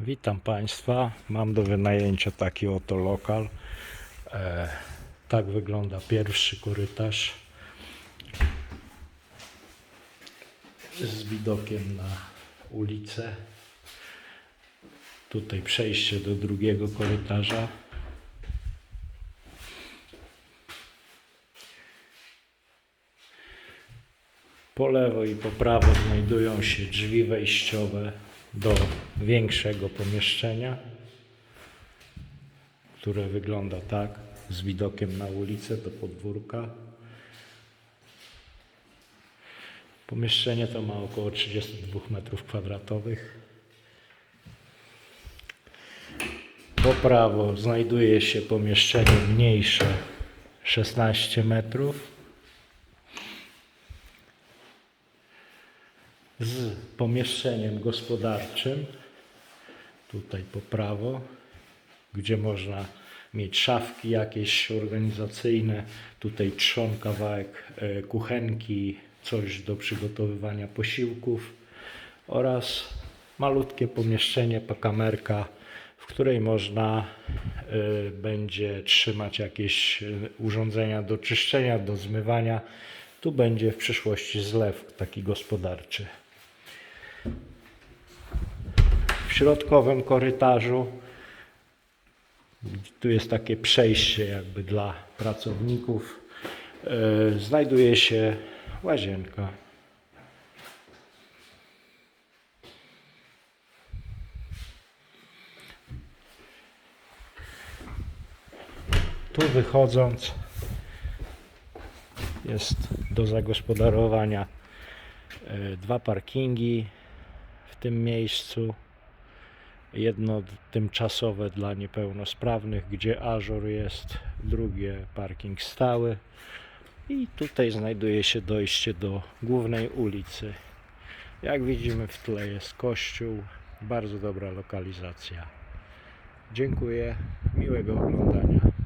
Witam Państwa. Mam do wynajęcia taki oto lokal. E, tak wygląda pierwszy korytarz z widokiem na ulicę. Tutaj przejście do drugiego korytarza. Po lewo i po prawo znajdują się drzwi wejściowe do większego pomieszczenia, które wygląda tak, z widokiem na ulicę do podwórka. Pomieszczenie to ma około 32 m2. Po prawo znajduje się pomieszczenie mniejsze 16 metrów. Z pomieszczeniem gospodarczym, tutaj po prawo, gdzie można mieć szafki jakieś organizacyjne, tutaj trzon kawałek e, kuchenki, coś do przygotowywania posiłków oraz malutkie pomieszczenie, kamerka, w której można e, będzie trzymać jakieś e, urządzenia do czyszczenia, do zmywania. Tu będzie w przyszłości zlew taki gospodarczy. W środkowym korytarzu tu jest takie przejście jakby dla pracowników. e, Znajduje się łazienka. Tu wychodząc jest do zagospodarowania e, dwa parkingi w tym miejscu. Jedno tymczasowe dla niepełnosprawnych, gdzie ażur jest, drugie parking stały. I tutaj znajduje się dojście do głównej ulicy. Jak widzimy w tle jest kościół, bardzo dobra lokalizacja. Dziękuję, miłego oglądania.